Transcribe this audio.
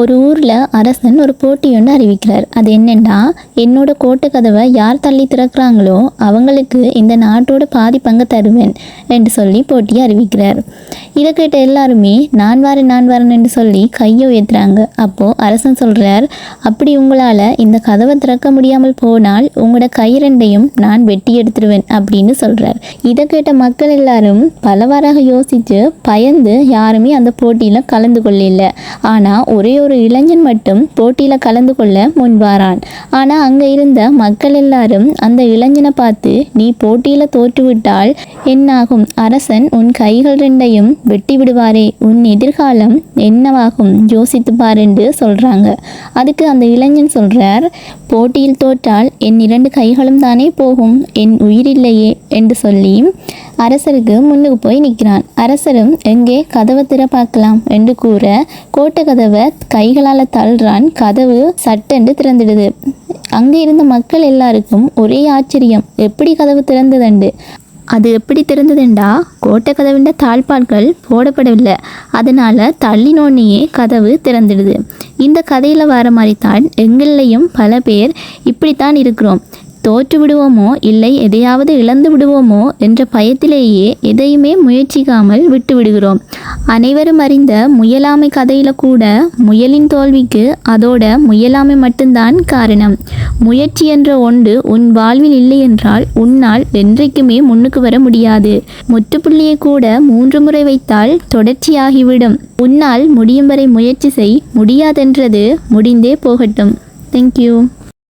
ஒரு ஊரில் அரசன் ஒரு போட்டி ஒன்று அறிவிக்கிறார். அது என்னென்னா என்னோட கோட்டை கதவை யார் தள்ளி திறக்கிறாங்களோ அவங்களுக்கு இந்த நாட்டோட பாதி பங்கு தருவேன் என்று சொல்லி போட்டியை அறிவிக்கிறார். இதை கேட்ட எல்லாருமே நான் வரேன் நான் வரேன் என்று சொல்லி கையை உயர்த்துறாங்க. அப்போது அரசன் சொல்கிறார் அப்படி உங்களால் இந்த கதவை திறக்க முடியாமல் போனால் உங்களோட கை ரெண்டையும் நான் வெட்டி எடுத்துருவேன் அப்படின்னு சொல்கிறார் இதை கேட்ட மக்கள் எல்லாரும் பலவாறாக யோசித்து பயந்து யாருமே அந்த போட்டியில் கலந்து கொள்ளல. ஆனால் ஒரே ஒரு இளைஞன் மட்டும் போட்டியில் கலந்து கொள்ள முன்வாரான். ஆனால் அங்கே இருந்த மக்கள் எல்லாரும் அந்த இளைஞனை பார்த்து நீ போட்டியில் தோற்றுவிட்டால் என்னாகும்? அரசன் உன் கைகள் ரெண்டையும் வெட்டி விடுவாரே உன் எதிர்காலம் என்னவாகும்? யோசித்து பார் என்று சொல்கிறாங்க அதுக்கு அந்த இளைஞன் சொல்கிறார் போட்டியில் தோற்றால் என் இரண்டு கைகளும் தானே போகும்? என் உயிரில்லையே என்று சொல்லி அரசருக்கு முன்னுக்கு போய் நிற்கிறான். அரசரும் எங்கே? கதவை திற பார்க்கலாம் என்று கூற கோட்டை கதவை கைகளால் தள்ளுறான். கதவு சட்டென்று திறந்துடுது. அங்கே இருந்த மக்கள் எல்லாருக்கும் ஒரே ஆச்சரியம். எப்படி கதவு திறந்ததுண்டு அது எப்படி திறந்ததுண்டா கோட்டை கதவின் தாழ்பால்கள் போடப்படவில்லை. அதனால் தள்ளினோன்னையே கதவு திறந்துடுது. இந்த கதையில் வர மாதிரி தான் எங்கள்லையும் பல பேர் இப்படித்தான் இருக்கிறோம். தோற்று விடுவோமோ இல்லை எதையாவது இழந்து விடுவோமோ என்ற பயத்திலேயே எதையுமே முயற்சிக்காமல் விட்டு விடுகிறோம். அனைவரும் அறிந்த முயலாமை கதையில் கூட முயலின் தோல்விக்கு அதோட முயலாமை மட்டும்தான் காரணம். முயற்சி என்ற ஒன்று உன் வாழ்வில் இல்லை என்றால் உன்னால் என்றைக்குமே முன்னுக்கு வர முடியாது. முற்றுப்புள்ளியை கூட மூன்று முறை வைத்தால் தொடர்ச்சியாகிவிடும். உன்னால் முடியும் வரை முயற்சி செய் முடியாதென்றது முடிந்தே போகட்டும். தேங்க்யூ